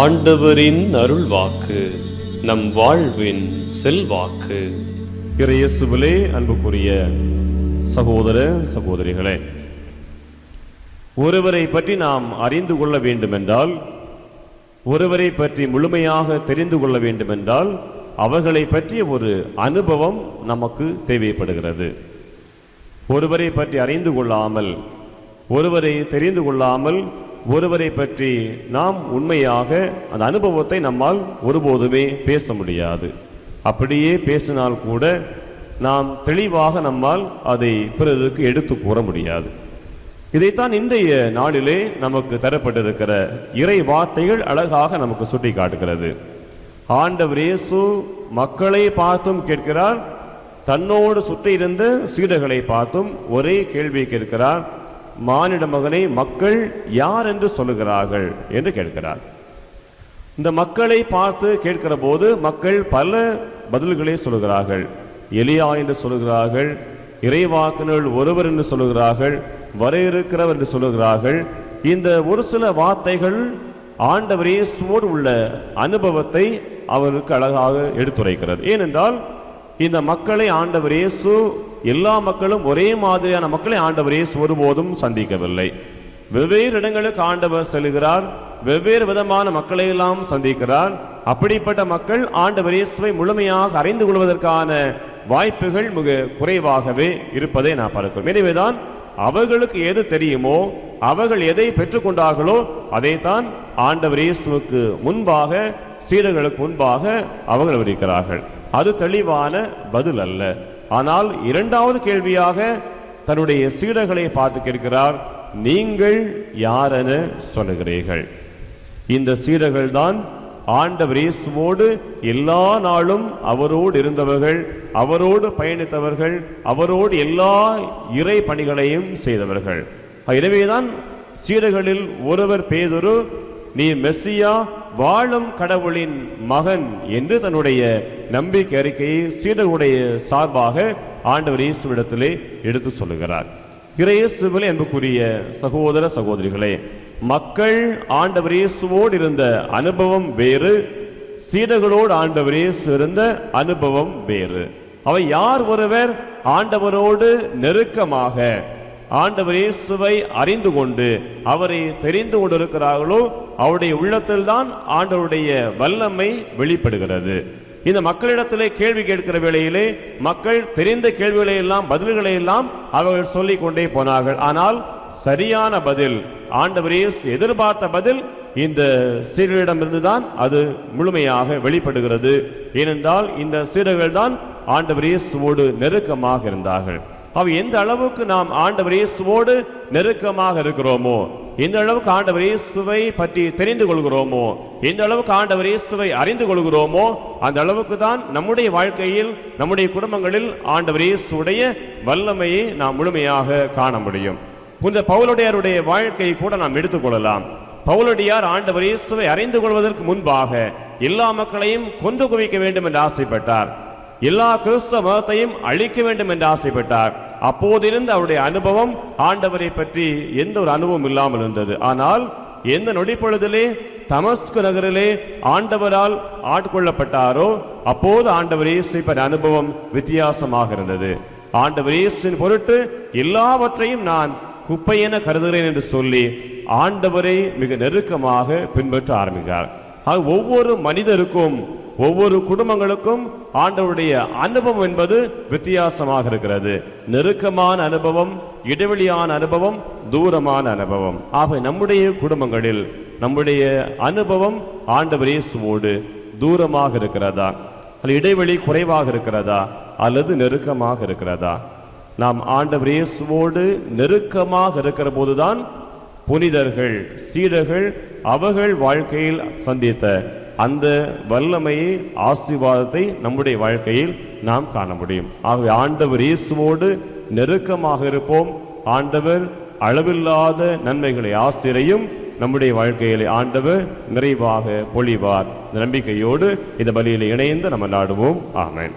ஆண்டவரின் அருள்வாக்கு நம் வாழ்வின் செல்வாக்கு. இறையசுவிலே அன்புக்குரிய சகோதர சகோதரிகளே ஒருவரை பற்றி நாம் அறிந்து கொள்ள வேண்டுமென்றால் ஒருவரை பற்றி முழுமையாக தெரிந்து கொள்ள வேண்டுமென்றால் அவர்களை பற்றிய ஒரு அனுபவம் நமக்கு தேவைப்படுகிறது. ஒருவரை பற்றி அறிந்து கொள்ளாமல் ஒருவரை தெரிந்து கொள்ளாமல் ஒருவரை பற்றி நாம் உண்மையாக அந்த அனுபவத்தை நம்மால் ஒருபோதுமே பேச முடியாது. அப்படியே பேசினால் கூட நாம் தெளிவாக நம்மால் அதை பிறருக்கு எடுத்து கூற முடியாது. இதைத்தான் இன்றைய நாளிலே நமக்கு தரப்பட்டிருக்கிற இறை வார்த்தைகள் அழகாக நமக்கு சுட்டி காட்டுகிறது ஆண்டவர் இயேசு மக்களை பார்த்தும் கேட்கிறார் தன்னோடு சுற்றி இருந்த சீடர்களை பார்த்தும் ஒரே கேள்வி கேட்கிறார் மானிட மகனை மக்கள் யார் என்று சொல்லுகிறார்கள் என்று கேட்கிறார். இந்த மக்களை பார்த்து கேட்கிற போது மக்கள் பல பதில்களை சொல்லுகிறார்கள். எலியா என்று சொல்லுகிறார்கள் இறைவாக்கினர் ஒருவர் என்று சொல்லுகிறார்கள் வர இருக்கிறவர் என்று சொல்லுகிறார்கள். இந்த ஒரு சில வார்த்தைகள் ஆண்டவரே சுவர் உள்ள அனுபவத்தை அவருக்கு அழகாக எடுத்துரைக்கிறது. ஏனென்றால் இந்த மக்களை ஆண்டவர் இயேசு எல்லா மக்களும் ஒரே மாதிரியான மக்களை ஆண்டவரே ஒருபோதும் சந்திக்கவில்லை. வெவ்வேறு இடங்களுக்கு ஆண்டவர் செல்கிறார். வெவ்வேறு விதமான மக்களை எல்லாம் சந்திக்கிறார். அப்படிப்பட்ட மக்கள் ஆண்டவர் இயேசுவை முழுமையாக அறிந்து கொள்வதற்கான வாய்ப்புகள் மிக குறைவாகவே இருப்பதை நான் பார்க்கிறோம். எனவேதான் அவர்களுக்கு எது தெரியுமோ அவர்கள் எதை பெற்றுக்கொண்டார்களோ அதைத்தான் ஆண்டவர் இயேசுவுக்கு முன்பாக சீடர்களுக்கு முன்பாக அவர்கள் விவரிக்கிறார்கள் அது தெளிவான பதில் அல்ல. ஆனால் இரண்டாவது கேள்வியாக தன்னுடைய சீடர்களை பார்த்து கேட்கிறார் நீங்கள் யாரென சொல்லுகிறீர்கள்? இந்த சீடர்கள் தான் ஆண்டவர் இயேசுவோடு எல்லா நாளும் அவரோடு இருந்தவர்கள் அவரோடு பயணித்தவர்கள் அவரோடு எல்லா இறை பணிகளையும் செய்தவர்கள். எனவேதான் சீடர்களில் ஒருவர் பேதொரு நீ மெஸ்ஸியா வாழும் கடவுளின் மகன் என்று தன்னுடைய நம்பிக்கை அறிக்கையை சீடர்களுடைய சார்பாக ஆண்டவர் இயேசுவிடத்திலே எடுத்து சொல்லுகிறார். இறையேசுவில் என்புக்குரிய சகோதர சகோதரிகளே மக்கள் ஆண்டவர் இயேசுவோடு இருந்த அனுபவம் வேறு சீடர்களோடு ஆண்டவர் இயேசு இருந்த அனுபவம் வேறு. அவை யார் ஒருவர் ஆண்டவரோடு நெருக்கமாக ஆண்டவர் இயேசுவை அறிந்து கொண்டு அவரை தெரிந்து கொண்டிருக்கிறார்களோ அவருடைய உள்ளத்தில்தான் ஆண்டவருடைய வல்லமை வெளிப்படுகிறது. இந்த மக்களிடத்திலே கேள்வி கேட்கிற வேளையிலே மக்கள் தெரிந்த கேள்விகளை எல்லாம் பதில்களை எல்லாம் அவர்கள் சொல்லிக் கொண்டே போனார்கள். ஆனால் சரியான பதில் ஆண்டவர் இயேசு எதிர்பார்த்த பதில் இந்த சீடர்களிடமிருந்து தான் அது முழுமையாக வெளிப்படுகிறது. ஏனென்றால் இந்த சீரர்கள் தான் ஆண்டவர் இயேசுவோடு நெருக்கமாக இருந்தார்கள். அவ எந்த அளவுக்கு நாம் ஆண்டவர் இயேசுவோடு நெருக்கமாக இருக்கிறோமோ எந்த அளவுக்கு ஆண்டவர் இயேசுவை பற்றி தெரிந்து கொள்கிறோமோ எந்த அளவுக்கு ஆண்டவர் இயேசுவை அறிந்து கொள்கிறோமோ அந்த அளவுக்கு தான் நம்முடைய வாழ்க்கையில் நம்முடைய குடும்பங்களில் ஆண்டவர் இயேசுடைய வல்லமையை நாம் முழுமையாக காண முடியும். புனித பவுலுடையாருடைய வாழ்க்கையை கூட நாம் எடுத்துக்கொள்ளலாம் பவுலடியார் ஆண்டவர் இயேசுவை அறிந்து கொள்வதற்கு முன்பாக எல்லா மக்களையும் கொண்டு குவிக்க வேண்டும் என்று ஆசைப்பட்டார். எல்லா கிறிஸ்தவ மதத்தையும் அழிக்க வேண்டும் என்று ஆசைப்பட்டார். அப்போதிருந்து அவருடைய அனுபவம் ஆண்டவரை பற்றி எந்த ஒரு அனுபவம் இல்லாமல் இருந்தது. ஆனால் எந்த நொடிப்பொழுதிலே தமஸ்கு நகரிலே ஆண்டவரால் ஆட்கொள்ளப்பட்டாரோ அப்போது ஆண்டவர் இயேசு அனுபவம் வித்தியாசமாக இருந்தது. ஆண்டவர் இயேசுவின் பொருட்டு எல்லாவற்றையும் நான் குப்பையென கருதுகிறேன் என்று சொல்லி ஆண்டவரை மிக நெருக்கமாக பின்பற்ற ஆரம்பிக்கிறார். ஒவ்வொரு மனிதருக்கும் ஒவ்வொரு குடும்பங்களுக்கும் ஆண்டவருடைய அனுபவம் என்பது வித்தியாசமாக இருக்கிறது. நெருக்கமான அனுபவம் இடைவெளியான அனுபவம் தூரமான அனுபவம். ஆக நம்முடைய குடும்பங்களில் நம்முடைய அனுபவம் ஆண்டவர் இயேசுவோடு தூரமாக இருக்கிறதா? அல்லது இடைவெளி குறைவாக இருக்கிறதா? அல்லது நெருக்கமாக இருக்கிறதா? நாம் ஆண்டவர் இயேசுவோடு நெருக்கமாக இருக்கிற போதுதான் புனிதர்கள் சீடர்கள் அவர்கள் வாழ்க்கையில் சந்தித்த அந்த வல்லமையை ஆசீர்வாதத்தை நம்முடைய வாழ்க்கையில் நாம் காண முடியும். ஆகவே ஆண்டவர் இயேசுவோடு நெருக்கமாக இருப்போம். ஆண்டவர் அளவில்லாத நன்மைகளை ஆசிரியும் நம்முடைய வாழ்க்கையிலே ஆண்டவர் நிறைவாக பொழிவார். இந்த நம்பிக்கையோடு இந்த பலியில் இணைந்து நம்ம நாடுவோம். ஆமேன்.